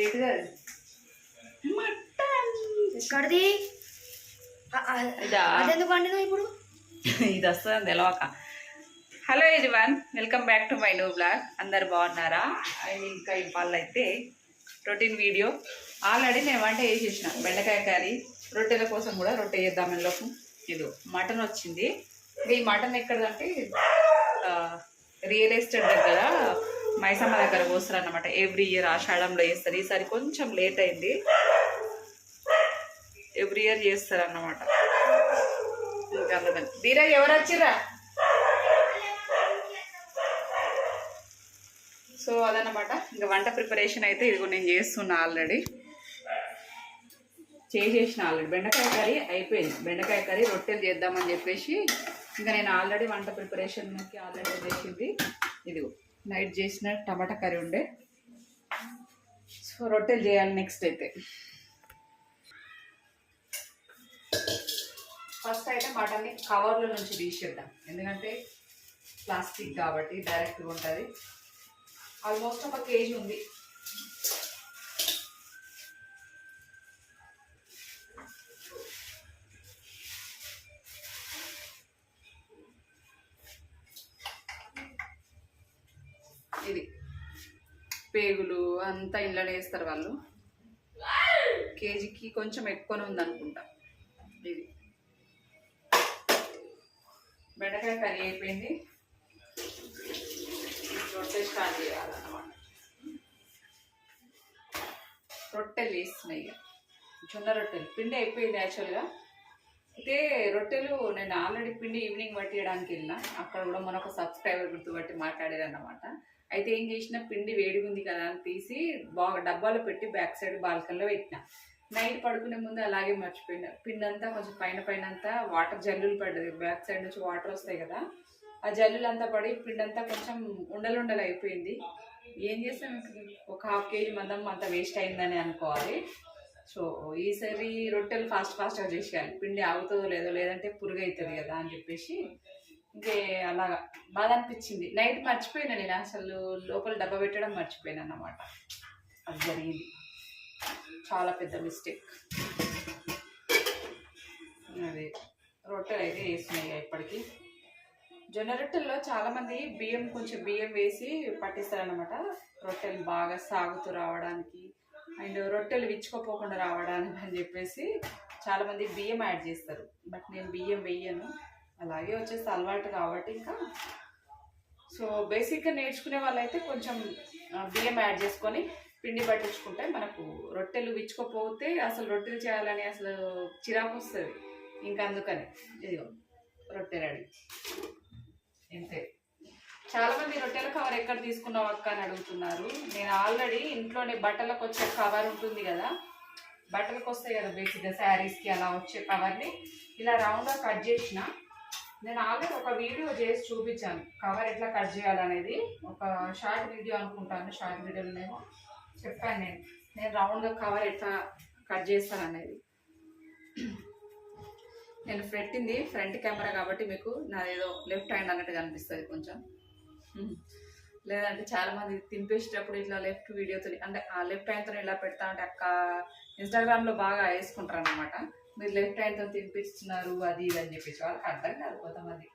ఏంటిది మటన్. ఎక్కడిది? అదెందుకు ఇప్పుడు? ఇది వస్తుందని తెలవక. Hello one welcome back to my new blog అందరు బాగున్నారా? అండ్ ఇంకా ఇవాళ అయితే రొటీన్ వీడియో ఆల్రెడీ నేను వంట చేసేసిన బెండకాయ కర్రీ. రొట్టెల కోసం కూడా రొట్టె చేద్దామని లోపు ఇది మటన్ వచ్చింది. ఇంకా ఈ మటన్ ఎక్కడదంటే రియల్ ఎస్టేట్ దగ్గర మైసమ్మ దగ్గర పోస్తారు అనమాట ఎవ్రీ ఇయర్ ఆషాఢంలో చేస్తారు. ఈసారి కొంచెం లేట్ అయింది. ఎవ్రీ ఇయర్ చేస్తారు అన్నమాట ఇంకా అందుకని ధీరజ్ ఎవరు వచ్చిరా సో అదనమాట ఇంకా వంట ప్రిపరేషన్ అయితే ఇదిగో నేను చేస్తున్నా ఆల్రెడీ చేసేసిన ఆల్రెడీ బెండకాయ కర్రీ అయిపోయింది. బెండకాయ కర్రీ రొట్టెలు చేద్దామని చెప్పేసి ఇంకా నేను ఆల్రెడీ వంట ప్రిపరేషన్కి ఆల్రెడీ చేసింది. ఇదిగో. నైట్ చేసిన టమాటా కర్రీ ఉండే. సో రొట్టెలు చేయాలి నెక్స్ట్ అయితే. ఫస్ట్ అయితే మటన్ని కవర్లో నుంచి తీసేద్దాం. ఎందుకంటే ప్లాస్టిక్ కాబట్టి డైరెక్ట్గా ఉంటుంది. ఆల్మోస్ట్ ఒక కేజీ ఉంది. పేగులు అంతా ఇంట్లోనే వేస్తారు వాళ్ళు. కేజీకి కొంచెం ఎక్కువనే ఉందనుకుంటా. ఇది. బెండకాయ కర్రీ అయిపోయింది. రొట్టె స్టార్ట్ చేయాలన్నమాట. రొట్టెలు వేస్తున్నాయి జొన్న రొట్టెలు. పిండి అయిపోయింది యాక్చువల్గా అయితే రొట్టెలు నేను ఆల్రెడీ పిండి ఈవినింగ్ పట్టియడానికి వెళ్ళిన. అక్కడ కూడా మన ఒక సబ్స్క్రైబర్ గుర్తుపట్టి మాట్లాడారు అన్నమాట అయితే ఏం చేసిన పిండి వేడిగా ఉంది కదా అని తీసి బాగా డబ్బాలో పెట్టి బ్యాక్ సైడ్ బాల్కన్లో పెట్టిన. నైట్ పడుకునే ముందు అలాగే మర్చిపోయిన. పిండి అంతా కొంచెం పైన పైన అంతా వాటర్ జల్లులు పడ్డది. బ్యాక్ సైడ్ నుంచి వాటర్ వస్తాయి కదా. ఆ జల్లులు అంతా పడి పిండి అంతా కొంచెం ఉండలు ఉండలు అయిపోయింది. ఏం చేస్తాం ఒక హాఫ్ కేజీ మందం అంత వేస్ట్ అయిందని అనుకోవాలి. సో ఈసారి రొట్టెలు ఫాస్ట్ ఫాస్ట్గా చేసేయాలి. పిండి ఆగుతుందో లేదో లేదంటే పురుగు అవుతుంది కదా అని చెప్పేసి ఇంకే అలాగా. బాధ అనిపించింది నైట్ మర్చిపోయినా నేను అసలు లోపల డబ్బా పెట్టడం మర్చిపోయాను అన్నమాట. అది జరిగింది. చాలా పెద్ద మిస్టేక్ అదే. రొట్టెలు అయితే వేసినాయి ఇప్పటికీ. జొన్న రొట్టెల్లో చాలామంది బియ్యం కొంచెం బియ్యం వేసి పట్టిస్తారనమాట రొట్టెలు బాగా సాగుతూ రావడానికి అండ్ రొట్టెలు విచ్చుకోపోకుండా రావడానికి అని చెప్పేసి చాలామంది బియ్యం యాడ్ చేస్తారు. బట్ నేను బియ్యం వేయను. అలాగే వచ్చేసి అలవాటు కాబట్టి ఇంకా. సో బేసిక్గా నేర్చుకునే వాళ్ళైతే కొంచెం బియ్యం యాడ్ చేసుకొని పిండి పట్టించుకుంటే మనకు రొట్టెలు విచ్చుకోపోతే అసలు రొట్టెలు చేయాలని అసలు చిరాకు వస్తుంది. ఇంకా అందుకని ఇదిగో రొట్టె రెడీ అంతే చాలామంది రొట్టెల కవర్ ఎక్కడ తీసుకున్నావు అక్క అని అడుగుతున్నారు. నేను ఆల్రెడీ ఇంట్లోనే బట్టలకు వచ్చే కవర్ ఉంటుంది కదా బట్టలకు వస్తాయి కదా బేసిక్గా శారీస్కి అలా వచ్చే కవర్ని ఇలా రౌండ్గా కట్ చేసిన నేను ఆల్రెడీ ఒక వీడియో చేసి చూపించాను. కవర్ ఎట్లా కట్ చేయాలనేది. ఒక షార్ట్ వీడియో అనుకుంటాను. షార్ట్ వీడియోలోనేమో చెప్పాను నేను. నేను రౌండ్గా కవర్ ఎట్లా కట్ చేస్తాను అనేది నేను పెట్టింది ఫ్రంట్ కెమెరా కాబట్టి మీకు నాదేదో లెఫ్ట్ హ్యాండ్ అన్నట్టు కనిపిస్తుంది కొంచెం. లేదంటే చాలామంది తినిపేసేటప్పుడు ఇట్లా లెఫ్ట్ వీడియోతో అంటే ఆ లెఫ్ట్ హ్యాండ్తో ఇలా పెడతా అంటే అక్క ఇన్స్టాగ్రామ్లో బాగా వేసుకుంటారు అనమాట మీరు లెఫ్ట్ హ్యాండ్తో తినిపిస్తున్నారు అది ఇది అని చెప్పేసి వాళ్ళకి అర్థం కాదు కొంతమంది.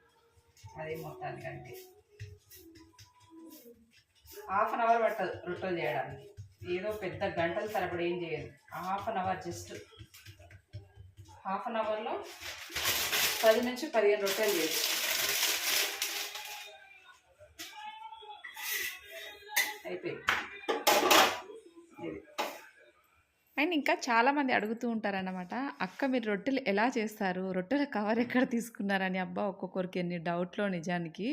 అదే మొత్తానికంటే. హాఫ్ అన్ అవర్ పట్టదు రొట్టెలు చేయడానికి. ఏదో పెద్ద గంటలు తరబడి ఏం చేయదు. Half an hour just half an అవర్లో పది నుంచి పదిహేను రొట్టెలు చేయచ్చు. అయిపోయింది ఇది అండ్ ఇంకా చాలామంది అడుగుతూ ఉంటారన్నమాట అక్క మీరు రొట్టెలు ఎలా చేస్తారు? రొట్టెల కవర్ ఎక్కడ తీసుకున్నారని? అబ్బా ఒక్కొక్కరికి ఎన్ని డౌట్లో నిజానికి.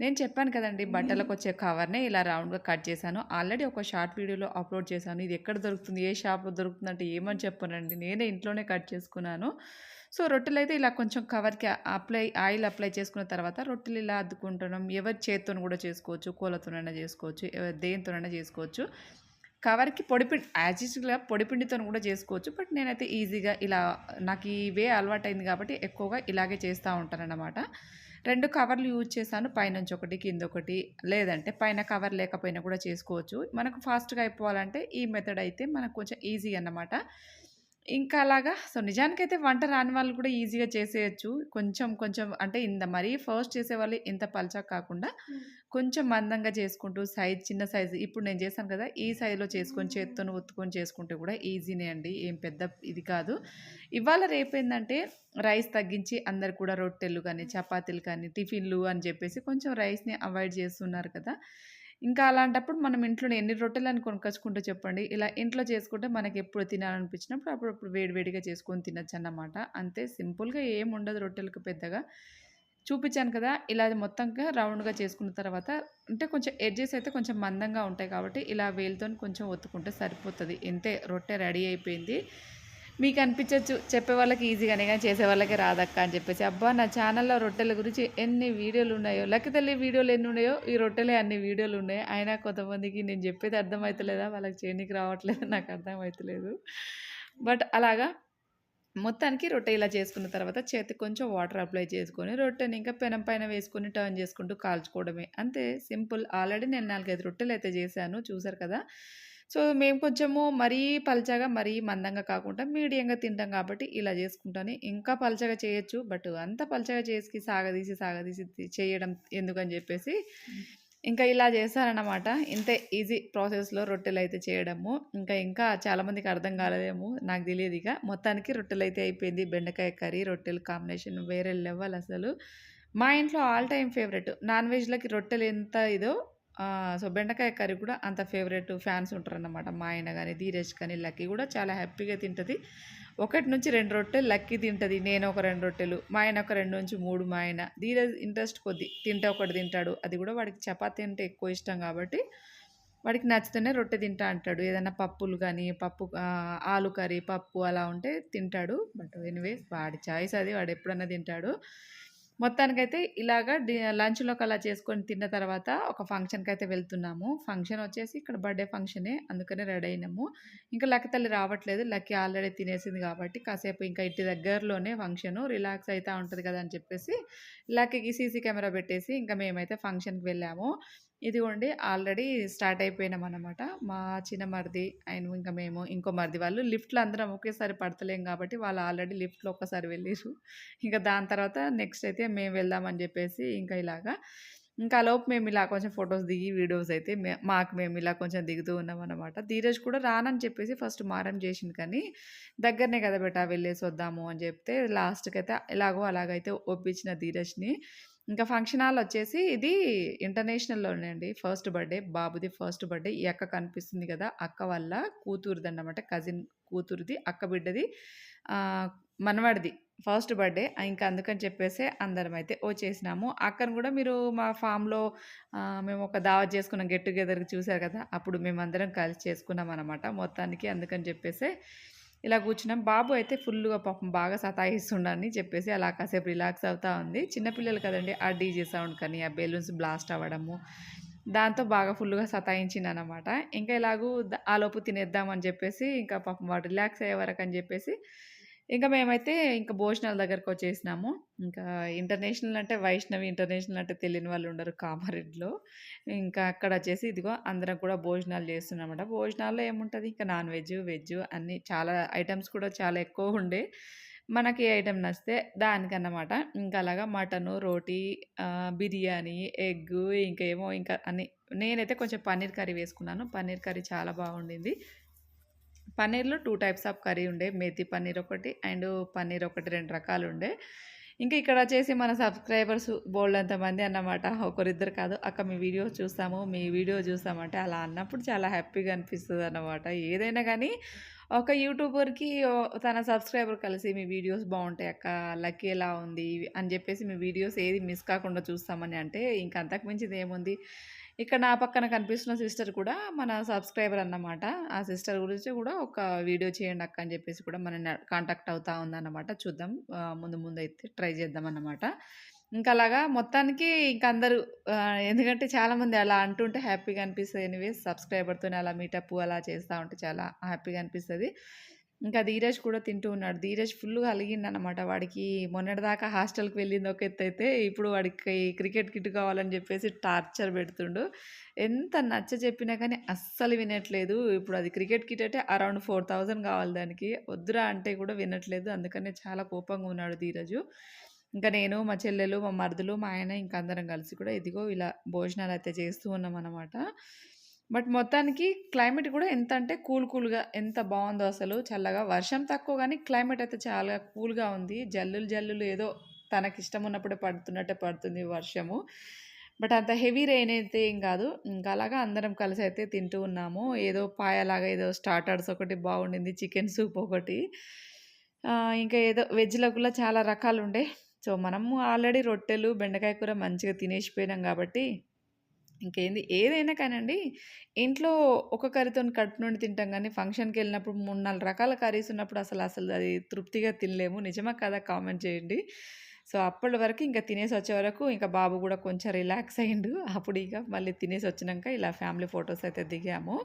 నేను చెప్పాను కదండి బట్టలకు వచ్చే కవర్నే ఇలా రౌండ్గా కట్ చేశాను. ఆల్రెడీ ఒక షార్ట్ వీడియోలో అప్లోడ్ చేశాను. ఇది ఎక్కడ దొరుకుతుంది? ఏ షాప్లో దొరుకుతుంది అంటే ఏమని చెప్పానండి. నేనే ఇంట్లోనే కట్ చేసుకున్నాను. సో రొట్టెలు అయితే ఇలా కొంచెం కవర్కి అప్లై ఆయిల్ అప్లై చేసుకున్న తర్వాత రొట్టెలు ఇలా అద్దుకుంటున్నాం. ఎవరి చేత్తోని కూడా చేసుకోవచ్చు కోలతోనైనా చేసుకోవచ్చు ఎవరి దేనితోనైనా చేసుకోవచ్చు. కవర్కి పొడిపిండి యాజ్ యూజువల్గా పొడిపిండితో కూడా చేసుకోవచ్చు. బట్ నేనైతే ఈజీగా ఇలా నాకు ఈ వే అలవాటైంది కాబట్టి ఎక్కువగా ఇలాగే చేస్తూ ఉంటానన్నమాట. రెండు కవర్లు యూజ్ చేశాను. పైనుంచి ఒకటి కింద ఒకటి లేదంటే పైన కవర్ లేకపోయినా కూడా చేసుకోవచ్చు. మనకు ఫాస్ట్గా అయిపోవాలంటే ఈ మెథడ్ అయితే మనకు కొంచెం ఈజీ అన్నమాట. ఇంకా అలాగా. సో నిజానికైతే వంట రాని వాళ్ళు కూడా ఈజీగా చేసేయచ్చు. కొంచెం కొంచెం అంటే ఇంత మరీ ఫస్ట్ చేసేవాళ్ళు ఇంత పల్చగా కాకుండా కొంచెం మందంగా చేసుకుంటూ సైజ్ చిన్న సైజు ఇప్పుడు నేను చేశాను కదా ఈ సైజులో చేసుకొని చేత్తో ఒత్తుకొని చేసుకుంటే కూడా ఈజీనే అండి. ఏం పెద్ద ఇది కాదు. ఇవాళ రేపు ఏంటంటే రైస్ తగ్గించి అందరు కూడా రొట్టెలు కానీ చపాతీలు కానీ టిఫిన్లు అని చెప్పేసి కొంచెం రైస్ని అవాయిడ్ చేస్తున్నారు కదా. ఇంకా అలాంటప్పుడు మనం ఇంట్లో ఎన్ని రొట్టెలను కొనుకొచ్చుకుంటూ చెప్పండి. ఇలా ఇంట్లో చేసుకుంటే మనకి ఎప్పుడు తినాలనిపించినప్పుడు అప్పుడప్పుడు వేడివేడిగా చేసుకొని తినచ్చు అన్నమాట. అంతే సింపుల్గా ఏం ఉండదు రొట్టెలకు పెద్దగా. చూపించాను కదా ఇలా అది మొత్తంగా రౌండ్గా చేసుకున్న తర్వాత అంటే కొంచెం ఎడ్జెస్ అయితే కొంచెం మందంగా ఉంటాయి కాబట్టి ఇలా వేలుతో కొంచెం ఒత్తుకుంటే సరిపోతుంది. ఇంతే రొట్టె రెడీ అయిపోయింది. మీకు అనిపించవచ్చు చెప్పే వాళ్ళకి ఈజీగానే కానీ చేసే వాళ్ళకి రాదక్క అని చెప్పేసి. అబ్బా నా ఛానల్లో రొట్టెల గురించి ఎన్ని వీడియోలు ఉన్నాయో లెక్క తల్లి వీడియోలు ఎన్ని ఉన్నాయో ఈ రొట్టెలే అన్ని వీడియోలు ఉన్నాయి. అయినా కొంతమందికి నేను చెప్పేది అర్థమవుతలేదా వాళ్ళకి చేయడానికి రావట్లేదు? నాకు అర్థమవుతలేదు బట్ అలాగా మొత్తానికి రొట్టె ఇలా చేసుకున్న తర్వాత చేతికి కొంచెం వాటర్ అప్లై చేసుకొని రొట్టెని ఇంకా పెనం పైన వేసుకొని టర్న్ చేసుకుంటూ కాల్చుకోవడమే. అంతే సింపుల్. ఆల్రెడీ నేను నాలుగైదు రొట్టెలు అయితే చేశాను చూసారు కదా? సో మేము కొంచెము మరీ పల్చగా మరీ మందంగా కాకుండా మీడియంగా తింటాం కాబట్టి ఇలా చేసుకుంటాను. ఇంకా పల్చగా చేయొచ్చు బట్ అంత పల్చగా చేసి సాగదీసి సాగదీసి చేయడం ఎందుకని చెప్పేసి ఇంకా ఇలా చేశారన్నమాట ఇంతే ఈజీ ప్రాసెస్లో రొట్టెలు అయితే చేయడము. ఇంకా ఇంకా చాలామందికి అర్థం కాలేదేమో నాకు తెలియదు ఇక. మొత్తానికి రొట్టెలు అయితే అయిపోయింది. బెండకాయ కర్రీ రొట్టెలు కాంబినేషన్ వేరే లెవెల్ అసలు. మా ఇంట్లో ఆల్ టైమ్ ఫేవరెట్. నాన్ వెజ్లకి రొట్టెలు ఎంత ఇదో సో బెండకాయ కర్రీ కూడా అంత ఫేవరెట్ ఫ్యాన్స్ ఉంటారన్నమాట. మా ఆయన కానీ ధీరేష్ కానీ లక్కీ కూడా చాలా హ్యాపీగా తింటుంది. ఒకటి నుంచి రెండు రొట్టెలు లక్కీ తింటుంది నేను ఒక రెండు రొట్టెలు మా ఆయన ఒక రెండు నుంచి మూడు మా ఆయన ధీరజ్ ఇంట్రెస్ట్ కొద్ది తింటే ఒకటి తింటాడు అది కూడా వాడికి చపాతీ అంటే ఎక్కువ ఇష్టం కాబట్టి వాడికి నచ్చితేనే రొట్టె తింటా అంటాడు. ఏదైనా పప్పులు కానీ పప్పు ఆలు కర్రీ పప్పు అలా ఉంటే తింటాడు. బట్ ఎనీవేస్ వాడి చాయిస్ అది వాడు ఎప్పుడన్నా తింటాడు. మొత్తానికైతే ఇలాగా లంచ్‌లోకి అలా చేసుకొని తిన్న తర్వాత ఒక ఫంక్షన్‌కి అయితే వెళ్తున్నాము. ఫంక్షన్ వచ్చేసి ఇక్కడ బర్త్‌డే ఫంక్షనే. అందుకనే రెడీ అయినాము. ఇంకా లక్క తల్లి రావట్లేదు. లక్కీ ఆల్రెడీ తినేసింది కాబట్టి కాసేపు ఇంకా ఇంటి దగ్గరలోనే ఫంక్షను. రిలాక్స్ అవుతూ ఉంటుంది కదా! అని చెప్పేసి లక్కీకి సీసీ కెమెరా పెట్టేసి ఇంకా మేమైతే ఫంక్షన్‌కి వెళ్ళాము. ఇదిగోండి ఆల్రెడీ స్టార్ట్ అయిపోయినాం అనమాట మా చిన్న మరిది ఆయన ఇంకా మేము ఇంకో మరిది వాళ్ళు లిఫ్ట్‌లో అందరం ఒకేసారి పడతలేం కాబట్టి వాళ్ళు ఆల్రెడీ లిఫ్ట్‌లో ఒక్కసారి వెళ్ళారు ఇంకా దాని తర్వాత నెక్స్ట్ అయితే మేము వెళ్దామని చెప్పేసి ఇంకా ఇలాగా. ఇంకా లోపు మేము ఇలా కొంచెం ఫొటోస్ దిగి వీడియోస్ అయితే మాకు మేము ఇలా కొంచెం దిగుతూ ఉన్నాం అనమాట ధీరజ్ కూడా రానని చెప్పేసి ఫస్ట్ మారం చేసిండు కానీ దగ్గరనే కదా బెట వెళ్ళేసి వద్దాము అని చెప్తే లాస్ట్కి అయితే ఎలాగో అలాగైతే ఒప్పించిన ధీరజ్‌ని. ఇంకా ఫంక్షన్ హాల్ వచ్చేసి ఇది ఇంటర్నేషనల్‌లోనే అండి. ఫస్ట్ బర్త్‌డే బాబుది ఫస్ట్ బర్త్‌డే. ఈ అక్క కనిపిస్తుంది కదా! అక్క వల్ల కూతురుది అన్నమాట కజిన్ కూతురిది, అక్క బిడ్డది మనవాడిది ఫస్ట్ బర్త్‌డే. ఇంకా అందుకని చెప్పేసి ఓ చేసినాము అక్కను కూడా మీరు మా ఫామ్‌లో మేము ఒక దావత్ చేసుకున్న గెట్ టుగెదర్‌కి చూసారు కదా! అప్పుడు మేమందరం కలిసి చేసుకున్నాం అనమాట మొత్తానికి అందుకని చెప్పేసే ఇలా కూర్చున్నాం. బాబు అయితే ఫుల్లుగా పాపం బాగా సతాయిస్తుండని చెప్పేసి అలా కాసేపు రిలాక్స్ అవుతా ఉంది. చిన్నపిల్లలు కదండి కదండీ! ఆ డీజే సౌండ్ కానీ, ఆ బెలూన్స్ బ్లాస్ట్ అవ్వడము, దాంతో బాగా ఫుల్లుగా సతాయించిందనమాట ఇంకా ఇలాగూ ఆలోపు తినేద్దామని చెప్పేసి ఇంకా పాపం వాడు రిలాక్స్ అయ్యే వరకు అని చెప్పేసి ఇంకా మేమైతే ఇంకా భోజనాల దగ్గరకొచ్చేసినాము. ఇంకా ఇంటర్నేషనల్ అంటే వైష్ణవి ఇంటర్నేషనల్ అంటే తెలియని వాళ్ళు ఉండరు కామారెడ్డిలో. ఇంకా అక్కడ వచ్చేసి ఇదిగో అందరం కూడా భోజనాలు చేస్తున్నామన్నమాట. భోజనాల్లో ఏముంటుంది ఇంకా నాన్ వెజ్, వెజ్ అన్నీ చాలా ఐటమ్స్ కూడా చాలా ఎక్కువుండే. మనకి ఏ ఐటెమ్ నచ్చితే దానికన్నమాట. ఇంకా అలాగా మటను, రోటీ బిర్యానీ, ఎగ్గు ఇంకేమో ఇంకా అన్ని నేనైతే కొంచెం పన్నీర్ కర్రీ వేసుకున్నాను. పన్నీర్ కర్రీ చాలా బాగుండింది. పన్నీర్‌లో టూ టైప్స్ ఆఫ్ కర్రీ ఉండే. మేతి పన్నీర్ ఒకటి అండ్ పన్నీర్ ఒకటి రెండు రకాలు ఉండే ఇంకా ఇక్కడ వచ్చేసి మన సబ్స్క్రైబర్స్ బోల్డ్ మంది అన్నమాట. ఒకరిద్దరు కాదు. "అక్క మీ వీడియో చూస్తాము, మీ వీడియో చూస్తామంటే" అలా అన్నప్పుడు చాలా హ్యాపీగా అనిపిస్తుంది అన్నమాట ఏదైనా కానీ ఒక యూట్యూబర్‌కి తన సబ్స్క్రైబర్ కలిసి "మీ వీడియోస్ బాగుంటాయి అక్క, లక్కీ ఎలా ఉంది" అని చెప్పేసి మీ వీడియోస్ ఏది మిస్ కాకుండా చూస్తామని అంటే ఇంక అంతకు మించింది ఏముంది. ఇక్కడ నా పక్కన కనిపిస్తున్న సిస్టర్ కూడా మన సబ్స్క్రైబర్ అన్నమాట. ఆ సిస్టర్ గురించి కూడా ఒక వీడియో చేయండి అక్క అని చెప్పేసి కూడా మన కాంటాక్ట్ అవుతా ఉందన్నమాట. చూద్దాం ముందు ముందు అయితే ట్రై చేద్దామన్నమాట. ఇంకా అలాగా మొత్తానికి ఇంక అందరూ ఎందుకంటే చాలామంది అలా అంటుంటే హ్యాపీగా అనిపిస్తుంది ఎనీవేస్ సబ్స్క్రైబర్‌తోని అలా మీటప్ అలా చేస్తూ ఉంటే చాలా హ్యాపీగా అనిపిస్తుంది ఇంకా ధీరజ్ కూడా తింటూ ఉన్నాడు. ధీరజ్ ఫుల్‌గా అలిగిందనమాట వాడికి మొన్నటిదాకా హాస్టల్‌కి వెళ్ళింది ఒక ఎత్తైతే, ఇప్పుడు వాడికి క్రికెట్ కిట్ కావాలని చెప్పేసి టార్చర్ పెడుతుండు. ఎంత నచ్చ చెప్పినా కానీ అస్సలు వినట్లేదు. ఇప్పుడు అది క్రికెట్ కిట్ అంటే అరౌండ్ 4000 కావాలి దానికి. వద్దురా అంటే కూడా వినట్లేదు. అందుకనే చాలా కోపంగా ఉన్నాడు ధీరజు. ఇంకా నేను, మా చెల్లెలు, మా మరుదులు, మా ఆయన ఇంక అందరం కలిసి కూడా ఇదిగో ఇలా భోజనాలు అయితే చేస్తూ ఉన్నాం అన్నమాట బట్ మొత్తానికి క్లైమేట్ కూడా ఎంత అంటే కూల్ కూల్‌గా ఎంత బాగుందో అసలు చల్లగా. వర్షం తక్కువ కానీ క్లైమేట్ అయితే చాలా కూల్‌గా ఉంది. జల్లులు జల్లులు ఏదో తనకిష్టం ఉన్నప్పుడే పడుతున్నట్టే పడుతుంది వర్షము. బట్ అంత హెవీ రెయిన్ అయితే ఏం కాదు. ఇంకా అలాగా అందరం కలిసి అయితే తింటూ ఉన్నాము. ఏదో పాయలాగా ఏదో స్టార్టర్స్ ఒకటి బాగుండింది. చికెన్ సూప్ ఒకటి. ఇంకా ఏదో వెజ్‌లో కూడా చాలా రకాలు ఉండే సో, మనము ఆల్రెడీ రొట్టెలు, బెండకాయ కూర మంచిగా తినేసిపోయినాం కాబట్టి ఇంకేంది ఏదైనా కానండి ఇంట్లో ఒక కర్రీతోని కడుపు నిండి తింటాం గానీ, ఫంక్షన్‌కెళ్ళినప్పుడు 3, 4 రకాల కర్రీస్ ఉన్నప్పుడు అసలు అసలు అది తృప్తిగా తినలేము. నిజమా కాదా కామెంట్ చేయండి. సో, అప్పటి వరకు ఇంక తినేసొచ్చే వరకు ఇంక బాబు కూడా కొంచెం రిలాక్స్ అయ్యిండు. అప్పుడు ఇక మళ్ళీ తినేసొచ్చినంక ఇలా ఫ్యామిలీ ఫోటోస్ అయితే దిగాము.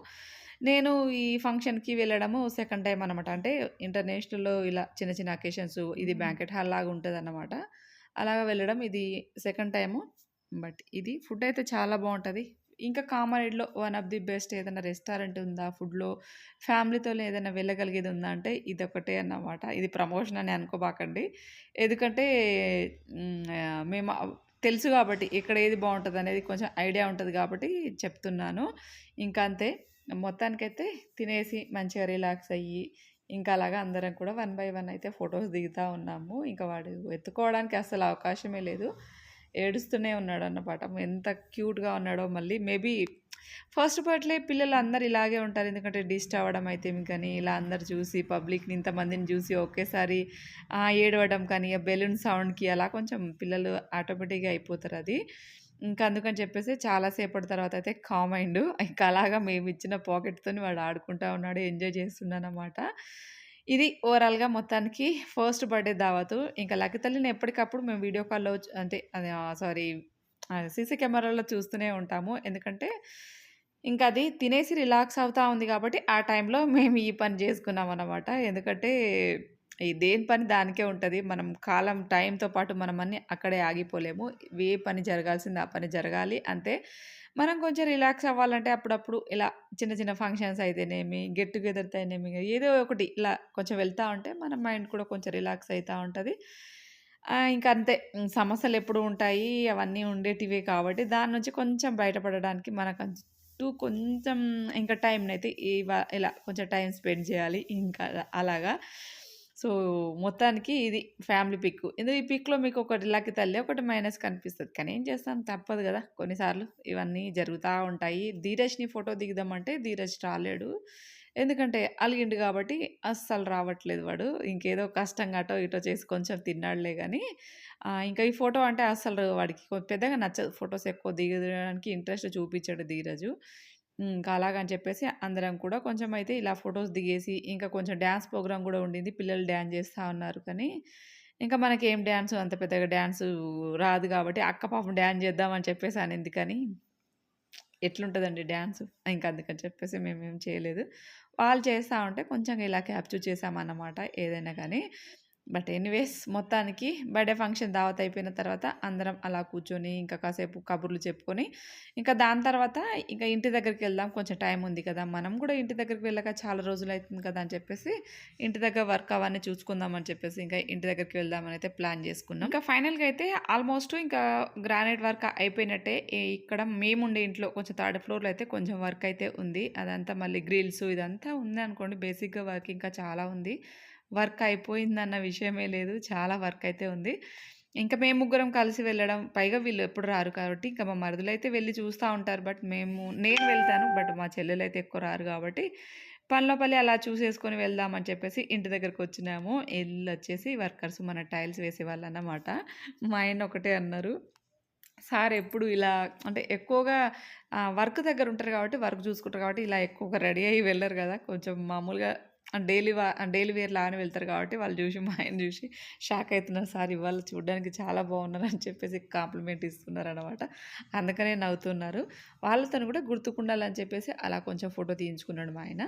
నేను ఈ ఫంక్షన్‌కి వెళ్ళడము సెకండ్ టైమ్ అనమాట. అంటే ఇంటర్నేషనల్‌లో ఇలా చిన్న చిన్న అకేషన్స్ ఇది బ్యాంక్వెట్ హాల్ లాగా ఉంటదనమాట. అలాగా వెళ్ళడం ఇది సెకండ్ టైము. బట్ ఇది ఫుడ్ అయితే చాలా బాగుంటుంది ఇంకా కామారెడ్డిలో వన్ ఆఫ్ ది బెస్ట్ ఏదైనా రెస్టారెంట్ ఉందా ఫుడ్‌లో ఫ్యామిలీతో ఏదైనా వెళ్ళగలిగేది ఉందా అంటే ఇదొక్కటే అన్నమాట. ఇది ప్రమోషన్ అని అనుకోబాకండి. ఎందుకంటే మేము తెలుసు కాబట్టి ఇక్కడ ఏది బాగుంటుంది అనేది కొంచెం ఐడియా ఉంటుంది కాబట్టి చెప్తున్నాను. ఇంకా అంతే. మొత్తానికైతే తినేసి మంచిగా రిలాక్స్ అయ్యి, ఇంకా అలాగా అందరం కూడా వన్ బై వన్ అయితే ఫొటోస్ దిగుతా ఉన్నాము. ఇంకా వాడు ఎత్తుకోవడానికి అస్సలు అవకాశమే లేదు. ఏడుస్తూనే ఉన్నాడు అన్నమాట ఎంత క్యూట్‌గా ఉన్నాడో మళ్ళీ మేబీ ఫస్ట్ పార్ట్లే పిల్లలు అందరు ఇలాగే ఉంటారు. ఎందుకంటే డిస్ట్ అవ్వడం అయితే కానీ, ఇలా అందరు చూసి పబ్లిక్‌ని ఇంతమందిని చూసి ఒకేసారి ఏడవడం కానీ, బెలూన్ సౌండ్‌కి అలా కొంచెం పిల్లలు ఆటోమేటిక్‌గా అయిపోతారు అది ఇంకా అందుకని చెప్పేసి చాలాసేపటి తర్వాత అయితే కామ్ అయిండు. ఇంకా అలాగా మేమిచ్చిన పాకెట్‌తోని వాడు ఆడుకుంటా ఉన్నాడు. ఎంజాయ్ చేస్తున్నాడనమాట. ఇది ఓవరాల్‌గా మొత్తానికి ఫస్ట్ బర్త్‌డే దావతు. ఇంకా లక్కీ తల్లిని ఎప్పటికప్పుడు మేము వీడియో కాల్‌లో అంటే అది సారీ సీసీ కెమెరాలో చూస్తూనే ఉంటాము. ఎందుకంటే ఇంకా అది తినేసి రిలాక్స్ అవుతూ ఉంది కాబట్టి ఆ టైంలో మేము ఈ పని చేసుకున్నాం అన్నమాట ఎందుకంటే దేని పని దానికే ఉంటుంది మనం కాలం టైంతో పాటు మనం అన్నీ అక్కడే ఆగిపోలేము. ఏ పని జరగాల్సింది ఆ పని జరగాలి అంతే. మనం కొంచెం రిలాక్స్ అవ్వాలంటే అప్పుడప్పుడు ఇలా చిన్న చిన్న ఫంక్షన్స్ అయితేనేమి, గెట్ టుగెదర్ అయినేమి ఏదో ఒకటి ఇలా కొంచెం వెళ్తూ ఉంటే మన మైండ్ కూడా కొంచెం రిలాక్స్ అవుతూ ఉంటుంది ఇంకా ఇంక అంతే. సమస్యలు ఎప్పుడు ఉంటాయి. అవన్నీ ఉండేటివే కాబట్టి దాని నుంచి కొంచెం బయటపడడానికి మనకంటూ కొంచెం ఇంకా టైంనైతే ఇవ ఇలా కొంచెం టైం స్పెండ్ చేయాలి. ఇంకా అలాగా. సో, మొత్తానికి ఇది ఫ్యామిలీ పిక్. ఇది ఈ పిక్‌లో మీకు ఒకటి లక్కి తల్లి, ఒకటి మైనస్ కనిపిస్తుంది కానీ ఏం చేస్తాం తప్పదు కదా కొన్నిసార్లు ఇవన్నీ జరుగుతూ ఉంటాయి. ధీరజ్‌ని ఫోటో దిగుదామంటే ధీరజ్ రాలేడు. ఎందుకంటే అలిగిండు కాబట్టి అస్సలు రావట్లేదు వాడు. ఇంకేదో కష్టంగా అటో ఇటో చేసి కొంచెం తిన్నాడులే కానీ ఇంకా ఈ ఫోటో అంటే అస్సలు వాడికి పెద్దగా నచ్చదు. ఫొటోస్ ఎక్కువ దిగడానికి ఇంట్రెస్ట్ చూపించాడు ధీరజు. ఇంకా అలాగని చెప్పేసి అందరం కూడా కొంచెం అయితే ఇలా ఫొటోస్ దిగేసి, ఇంకా కొంచెం డ్యాన్స్ ప్రోగ్రామ్ కూడా ఉండింది. పిల్లలు డ్యాన్స్ చేస్తూ ఉన్నారు కానీ, ఇంకా మనకి ఏం డ్యాన్స్ అంత పెద్దగా డ్యాన్స్ రాదు కాబట్టి, అక్క పాపం డ్యాన్స్ చేద్దామని చెప్పేసి అనింది కానీ, ఎట్లుంటుందండి డ్యాన్స్ ఇంకా అందుకని చెప్పేసి మేమేం చేయలేదు. వాళ్ళు చేస్తా ఉంటే కొంచెం ఇలా క్యాప్చర్ చేశామన్నమాట ఏదైనా కానీ. బట్ ఎనీవేస్ మొత్తానికి బర్త్‌డే ఫంక్షన్ దావత్ అయిపోయిన తర్వాత అందరం అలా కూర్చొని ఇంకా కాసేపు కబుర్లు చెప్పుకొని, ఇంకా దాని తర్వాత ఇంకా ఇంటి దగ్గరికెళ్దాం కొంచెం టైం ఉంది కదా! మనం కూడా ఇంటి దగ్గరికి వెళ్ళక చాలా రోజులు అవుతుంది కదా! అని చెప్పేసి ఇంటి దగ్గర వర్క్ అవన్నీ చూసుకుందాం అని చెప్పేసి ఇంకా ఇంటి దగ్గరికి వెళ్దామని అయితే ప్లాన్ చేసుకున్నాం. ఇంకా ఫైనల్‌గా అయితే ఆల్మోస్ట్ ఇంకా గ్రానైట్ వర్క్ అయిపోయినట్టే. ఇక్కడ మేముండే ఇంట్లో కొంచెం థర్డ్ ఫ్లోర్‌లో అయితే కొంచెం వర్క్ అయితే ఉంది. అదంతా మళ్ళీ గ్రిల్స్ ఇదంతా ఉంది అనుకోండి బేసిక్‌గా వర్క్ ఇంకా చాలా ఉంది. వర్క్ అయిపోయిందన్న విషయమే లేదు. చాలా వర్క్ అయితే ఉంది. ఇంకా మేము ముగ్గురం కలిసి వెళ్ళడం పైగా వీళ్ళు ఎప్పుడు రారు కాబట్టి, ఇంకా మా మరుదులో అయితే వెళ్ళి చూస్తూ ఉంటారు. బట్ మేము నేను వెళ్తాను. బట్ మా చెల్లెలు అయితే ఎక్కువ రారు కాబట్టి, పనిలో పని అలా చూసేసుకొని వెళ్దాం అని చెప్పేసి ఇంటి దగ్గరకు వచ్చినాము వెళ్ళి వచ్చేసి వర్కర్స్ మన టైల్స్ వేసేవాళ్ళన్నమాట. మా ఆయన ఒకటే అన్నారు. సార్ ఎప్పుడు ఇలా అంటే ఎక్కువగా వర్క్ దగ్గర ఉంటారు కాబట్టి, వర్క్ చూసుకుంటారు కాబట్టి, ఇలా ఎక్కువగా రెడీ అయ్యి వెళ్ళరు కదా కొంచెం మామూలుగా డైలీ వా డైలీ వేర్ లాగానే వెళ్తారు కాబట్టి వాళ్ళు చూసి మా ఆయన చూసి షాక్ అవుతున్నారు. సార్ ఇవాళ చూడడానికి చాలా బాగున్నారు అని చెప్పేసి కాంప్లిమెంట్ ఇస్తున్నారు అనమాట అందుకనే నవ్వుతున్నారు. వాళ్ళతో కూడా గుర్తుకుండాలని చెప్పేసి అలా కొంచెం ఫోటో తీయించుకున్నాడు మా ఆయన.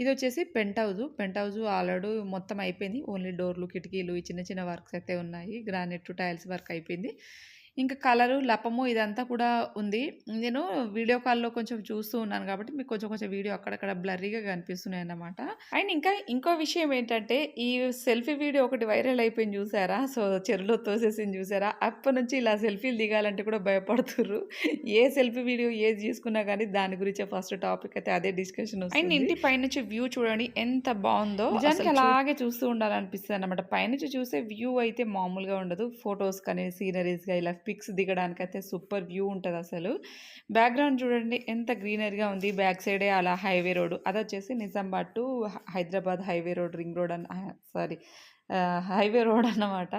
ఇది వచ్చేసి penthouse penthouse already మొత్తం అయిపోయింది. ఓన్లీ డోర్లు కిటికీలు చిన్న చిన్న వర్క్స్ అయితే ఉన్నాయి. గ్రానైట్ టైల్స్ వర్క్ అయిపోయింది. ఇంకా కలరు లపము ఇదంతా కూడా ఉంది. నేను వీడియో కాల్లో కొంచెం చూస్తూ ఉన్నాను కాబట్టి మీకు కొంచెం కొంచెం వీడియో అక్కడక్కడ బ్లర్రీగా కనిపిస్తున్నాయి అన్నమాట అండ్ ఇంకా ఇంకో విషయం ఏంటంటే ఈ సెల్ఫీ వీడియో ఒకటి వైరల్ అయిపోయింది చూసారా? సో చెరువులో తోసేసింది చూసారా? అప్పటి నుంచి ఇలా సెల్ఫీలు దిగాలంటే కూడా భయపడుతుర్రు. ఏ సెల్ఫీ వీడియో ఏది తీసుకున్నా కానీ దాని గురించే ఫస్ట్ టాపిక్ అయితే అదే డిస్కషన్ అండ్ ఇంటి పైనుంచి వ్యూ చూడండి ఎంత బాగుందో. నిజానికి అలాగే చూస్తూ ఉండాలనిపిస్తుంది అనమాట పైనుంచి చూసే వ్యూ అయితే మామూలుగా ఉండదు. ఫొటోస్ కానీ సీనరీస్గా ఇలా పిక్స్ దిగడానికి అయితే సూపర్ వ్యూ ఉంటుంది అసలు. బ్యాక్గ్రౌండ్ చూడండి ఎంత గ్రీనరీగా ఉంది. బ్యాక్ సైడే అలా హైవే రోడ్ అది వచ్చేసి Nizamabad to Hyderabad highway road ring road అని సారీ హైవే రోడ్ అన్నమాట.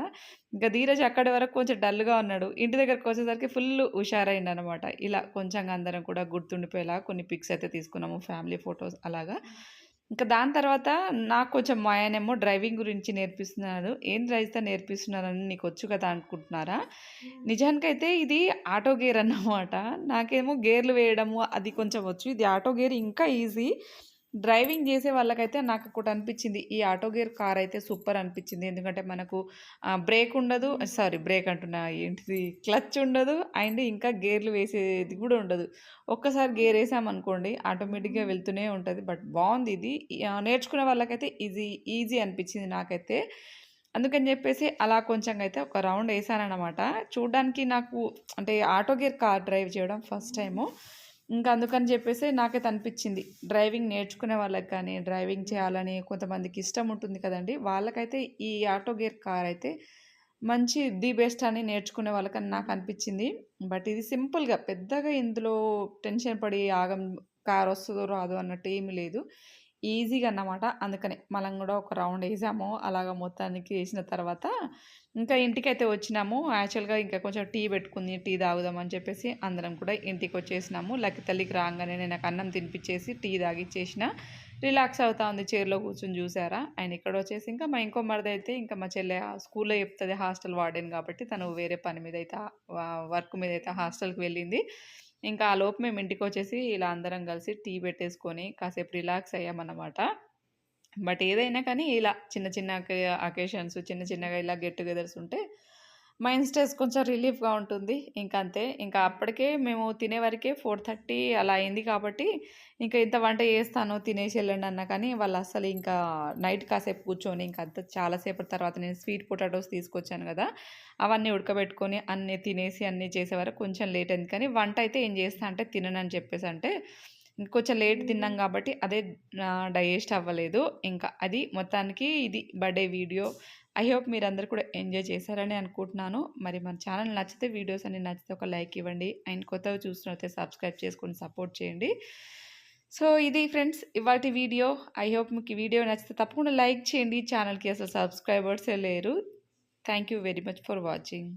ఇంకా ధీరజ్ అక్కడి వరకు కొంచెం డల్గా ఉన్నాడు. ఇంటి దగ్గరకు వచ్చేసరికి ఫుల్ హుషారైంది అనమాట ఇలా కొంచెం అందరం కూడా గుర్తుండిపోయేలా కొన్ని పిక్స్ అయితే తీసుకున్నాము ఫ్యామిలీ ఫొటోస్ అలాగా. ఇంకా దాని తర్వాత నాకు కొంచెం మా ఆయనేమో డ్రైవింగ్ గురించి నేర్పిస్తున్నాడు. ఏం డ్రైవ్స్తా నేర్పిస్తున్నారని నీకు వచ్చు కదా అనుకుంటున్నారా? నిజానికైతే ఇది ఆటో గేర్ అన్నమాట. నాకేమో గేర్లు వేయడము అది కొంచెం వచ్చు. ఇది ఆటో గేర్ ఇంకా ఈజీ. డ్రైవింగ్ చేసే వాళ్ళకైతే నాకు ఒకటి అనిపించింది. ఈ ఆటో గేర్ కార్ అయితే సూపర్ అనిపించింది. ఎందుకంటే మనకు బ్రేక్ ఉండదు. సారీ బ్రేక్ అంటున్నా. ఏంటిది? క్లచ్ ఉండదు. అండ్ ఇంకా గేర్లు వేసేది కూడా ఉండదు. ఒక్కసారి గేర్ వేసామనుకోండి ఆటోమేటిక్గా వెళ్తూనే ఉంటుంది. బట్ బాగుంది ఇది. నేర్చుకునే వాళ్ళకైతే ఈజీ ఈజీ అనిపించింది నాకైతే. అందుకని చెప్పేసి అలా కొంచెం అయితే ఒక రౌండ్ వేసానమాట చూడడానికి నాకు అంటే ఆటో గేర్ కార్ డ్రైవ్ చేయడం ఫస్ట్ టైము. ఇంకా అందుకని చెప్పేసి నాకైతే అనిపించింది. డ్రైవింగ్ నేర్చుకునే వాళ్ళకి కానీ డ్రైవింగ్ చేయాలని కొంతమందికి ఇష్టం ఉంటుంది కదండి. వాళ్ళకైతే ఈ ఆటో గేర్ కార్ అయితే మంచి ది బెస్ట్ అని నేర్చుకునే వాళ్ళకని నాకు అనిపించింది. బట్ ఇది సింపుల్గా పెద్దగా ఇందులో టెన్షన్ పడి ఆగం కార్ వస్తుందో రాదో అన్నట్టు ఏమీ లేదు. ఈజీగా అన్నమాట. అందుకని మనం కూడా ఒక రౌండ్ వేసాము. అలాగ మొత్తానికి వేసిన తర్వాత ఇంకా ఇంటికైతే వచ్చినాము. యాక్చువల్గా ఇంకా కొంచెం టీ పెట్టుకుంది టీ తాగుదామని చెప్పేసి అందరం కూడా ఇంటికి వచ్చేసినాము లక్కి తల్లికి రాగానే నేను నాకు అన్నం తినిపించేసి టీ తాగిచ్చేసిన. రిలాక్స్ అవుతా ఉంది చైర్లో కూర్చొని చూసారా? ఆయన ఇక్కడ వచ్చేసి ఇంకా మా ఇంకో మరిది అయితే ఇంకా మా చెల్లె స్కూల్లో చెప్తుంది హాస్టల్ వార్డెన్ కాబట్టి తను వేరే పని మీద అయితే వర్క్ మీద అయితే హాస్టల్కి వెళ్ళింది. ఇంకా ఆ లోపు మేము ఇంటికి వచ్చేసి ఇలా అందరం కలిసి టీ పెట్టేసుకొని కాసేపు రిలాక్స్ అయ్యామన్నమాట. బట్ ఏదైనా కానీ ఇలా చిన్న చిన్న అకేషన్స్ చిన్న చిన్నగా ఇలా గెట్ టుగెదర్స్ ఉంటే మైండ్ స్ట్రెస్ కొంచెం రిలీఫ్గా ఉంటుంది. ఇంకంతే అంతే. ఇంకా అప్పటికే మేము తినే వరకే ఫోర్ థర్టీ అలా అయింది కాబట్టి ఇంకా ఇంత వంట చేస్తాను తినేసి వెళ్ళండి అన్నా కానీ వాళ్ళు అసలు ఇంకా నైట్ కాసేపు కూర్చొని ఇంకా అంత చాలాసేపటి తర్వాత నేను స్వీట్ పొటాటోస్ తీసుకొచ్చాను కదా అవన్నీ ఉడకబెట్టుకొని అన్నీ తినేసి అన్నీ చేసే వరకు కొంచెం లేట్ అయింది. కానీ వంట అయితే ఏం చేస్తా అంటే తిననని చెప్పేసి అంటే కొంచెం లేట్ తిన్నాం కాబట్టి అదే డైజెస్ట్ అవ్వలేదు. ఇంకా అది మొత్తానికి ఇది బర్త్డే వీడియో. ఐ హోప్ మీరందరూ కూడా ఎంజాయ్ చేశారని అనుకుంటున్నాను. మరి మన ఛానల్ నచ్చితే వీడియోస్ అన్ని నచ్చితే ఒక లైక్ ఇవ్వండి. అండ్ కొత్తగా చూసినైతే సబ్స్క్రైబ్ చేసుకొని సపోర్ట్ చేయండి. సో ఇది ఫ్రెండ్స్ ఇవాటి వీడియో. ఐ హోప్ మీకు ఈ వీడియో నచ్చితే తప్పకుండా లైక్ చేయండి. ఛానల్కి అసలు సబ్స్క్రైబర్సే లేరు. Thank you very much for watching.